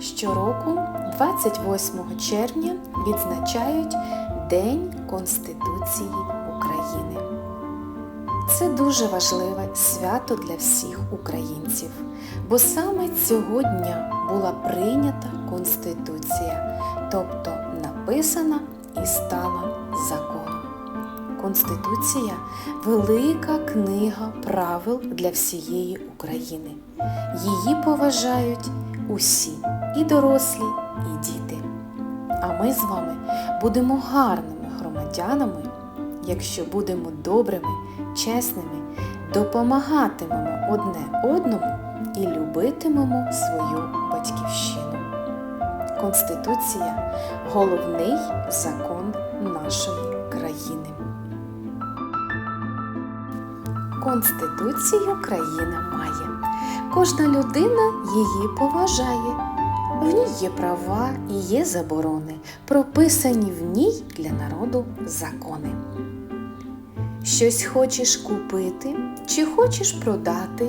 Щороку, 28 червня, відзначають День Конституції України. Це дуже важливе свято для всіх українців, бо саме цього дня була прийнята Конституція, тобто написана і стала законом. Конституція велика книга правил для всієї України. Її поважають усі і дорослі, і діти. А ми з вами будемо гарними громадянами, якщо будемо добрими, чесними, допомагатимемо одне одному і любитимемо свою батьківщину. Конституція головний закон нашої країни. Конституцію країна має. Кожна людина її поважає. В ній є права і є заборони, прописані в ній для народу закони. Щось хочеш купити чи хочеш продати,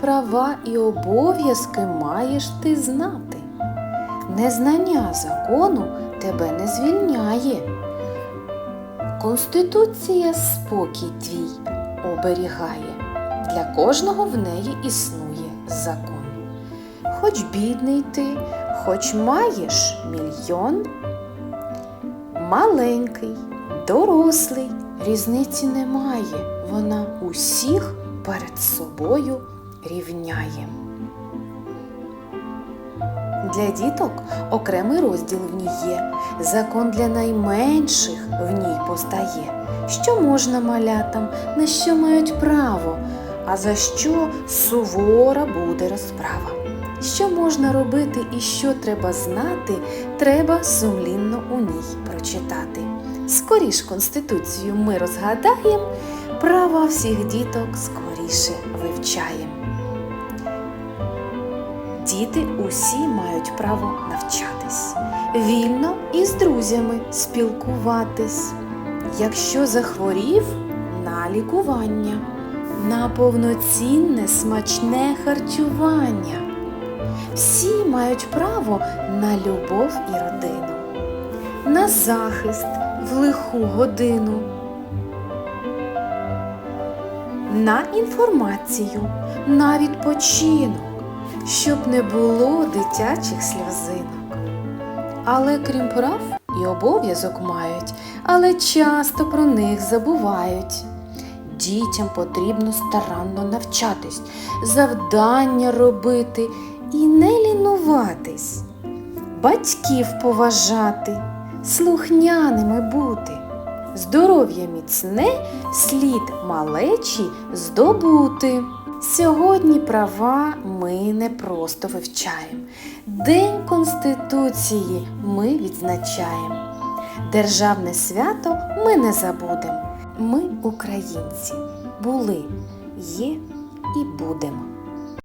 права і обов'язки маєш ти знати. Незнання закону тебе не звільняє. Конституція спокій твій оберігає. Для кожного в неї існує закон. Хоч бідний ти, хоч маєш мільйон, маленький, дорослий, різниці немає. Вона усіх перед собою рівняє. Для діток окремий розділ в ній є. Закон для найменших в ній постає. Що можна малятам, на що мають право, а за що сувора буде розправа. Що можна робити і що треба знати, треба сумлінно у ній прочитати. Скоріш Конституцію ми розгадаєм, права всіх діток скоріше вивчаєм. Діти усі мають право навчатись, вільно і з друзями спілкуватись. Якщо захворів на лікування, на повноцінне смачне харчування. Всі мають право на любов і родину, на захист в лиху годину, на інформацію, на відпочинок, щоб не було дитячих сльозинок. Але крім прав і обов'язок мають, але часто про них забувають. Дітям потрібно старанно навчатись, завдання робити і не лінуватись, батьків поважати, слухняними бути, здоров'я міцне слід малечі здобути. Сьогодні права ми не просто вивчаємо. День Конституції ми відзначаємо. Державне свято ми не забудемо. Ми, українці, були, є і будемо.